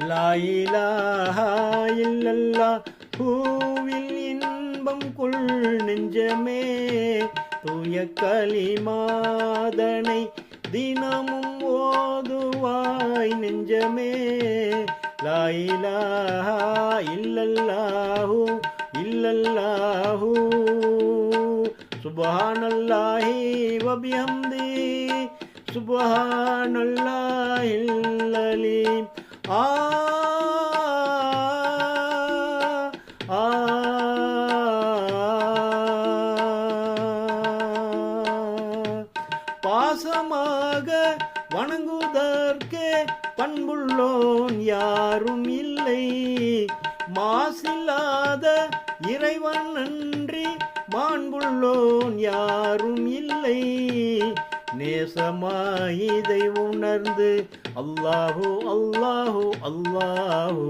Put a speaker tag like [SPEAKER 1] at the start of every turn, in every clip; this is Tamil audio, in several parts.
[SPEAKER 1] லாயிலா இல்லல்லா. பூவில் இன்பம் கொள் நெஞ்சமே. தூய களிமாதனை தினமும் ஓதுவாய் நெஞ்சமே. லாயிலா இல்லல்லாஹு இல்லல்லாஹு. சுபஹானல்லாஹி வபிஹம்தி. சுபஹானல்லாஹில் அலீம் ஆ பாசமாக வணங்குவதற்கே பண்புள்ளோன் யாரும் இல்லை. மாசில்லாத இறைவன் நன்றி மாண்புள்ளோன் யாரும் இல்லை. நேசமாய் இதை உணர்ந்து அல்லாஹு அல்லாஹு அல்லாஹு.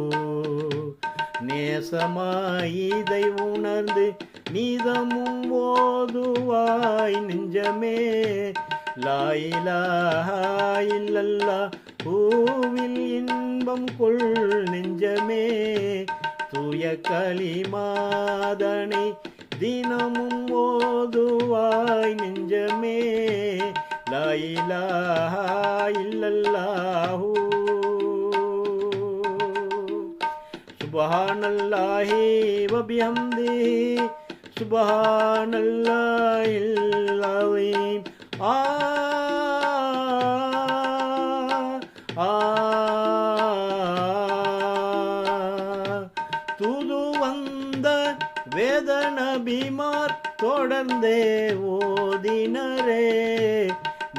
[SPEAKER 1] நேசமாய் இதை உணர்ந்து நீதமும் ஓதுவாய் நெஞ்சமே. லாயிலாஹா இல்லல்லா பூவில் இன்பம் கொள் நெஞ்சமே. தூய களிமாதனை தினமும் ஓதுவாய் நெஞ்சமே. லாயிலாஹா இல்லல்லாஹு சுபஹானல்லாஹி வபிஹம்திஹி சுபஹானல்லாஹில் அலீம் ஆ ஆ தூது வந்த வேத தொடர்ந்தே ஓதினரே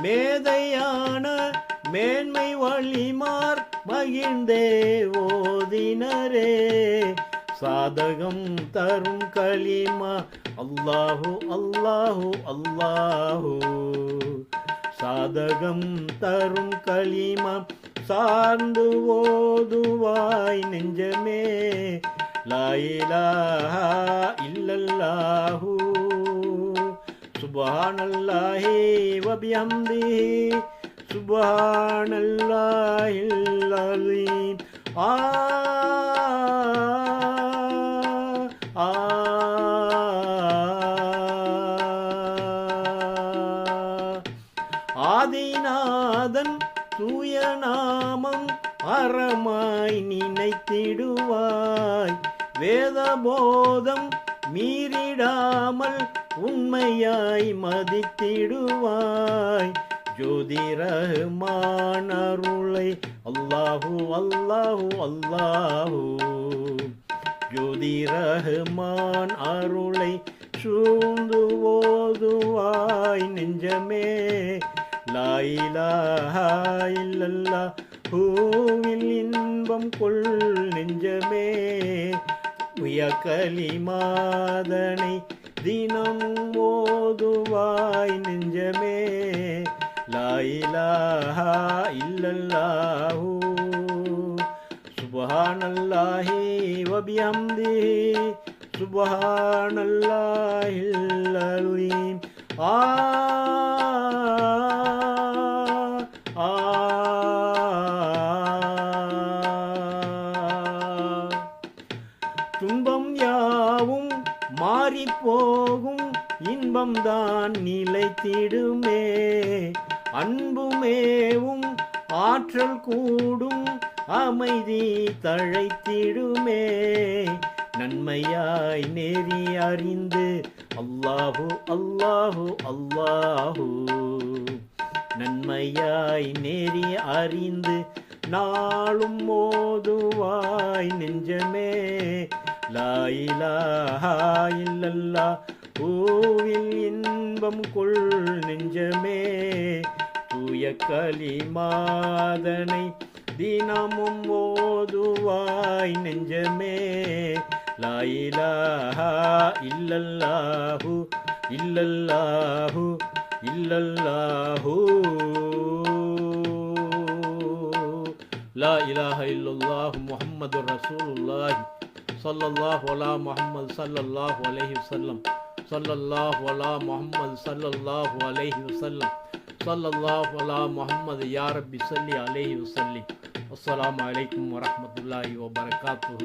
[SPEAKER 1] மேதையான மேன்மை வழிமார் மகிழ்ந்தே ஓதினரே. சாதகம் தரும் களிமா அல்லாஹு அல்லாஹு அல்லாஹு. சாதகம் தரும் களிமா சார்ந்து ஓதுவாய் நெஞ்சமே. லாயிலா இல்லல்லாஹூ. சுபஹானல்லாஹி வபிஹம்தி சுபஹானல்லாஹில் அலீம் ஆ ஆ. ஆதிநாதன் தூய நாமம் அறமாய் நினைத்திடுவாய். வேதபோதம் மீறிடாமல் உண்மையாய் மதித்திடுவாய். ஜோதிரமான் அருளை அல்லாஹு அல்லாஹு அல்லாஹு. ஜோதிரஹ்மான் அருளை சூழ்ந்து ஓதுவாய் நெஞ்சமே. லாயிலா இல்லல்லா பூவில் இன்பம் கொள் நெஞ்சமே. உய களிமாதனை தினம் ஓதுவாய் நெஞ்சமே லாயிலாஹா இல்லல்லாஹு. சுபஹானல்லாஹி வபிஹம்திஹி சுபஹானல்லாஹில் அலீம் ஆ துன்பம் யாவும் மாறி போகும் இன்பம்தான் நிலைத்திடுமே. அன்புமேவும் ஆற்றல் கூடும் அமைதி தழைத்திடுமே. நன்மையாய் நெறி அறிந்து அல்லாஹு அல்லாஹு அல்லாஹு. நன்மையாய் நெறி அறிந்து நாளும் மோதுவாய் நெஞ்சமே. லாயிலாஹா இல்லல்லா. பூவில் இன்பம் கொள் நெஞ்சமே. தூய களிமாதனை தினமும் ஓதுவாய் நெஞ்சமே. லாயிலா இல்லல்லாஹு இல்லல்லாஹு இல்லல்லாஹு. லா இலாஹ இல்லல்லாஹு முஹம்மது ரசூலுல்லாஹி. صلى الله على محمد صلى الله عليه وسلم. صلى الله على محمد صلى الله عليه وسلم. صلى الله على محمد يا ربي صلي عليه وسلم. السلام عليكم ورحمة الله وبركاته.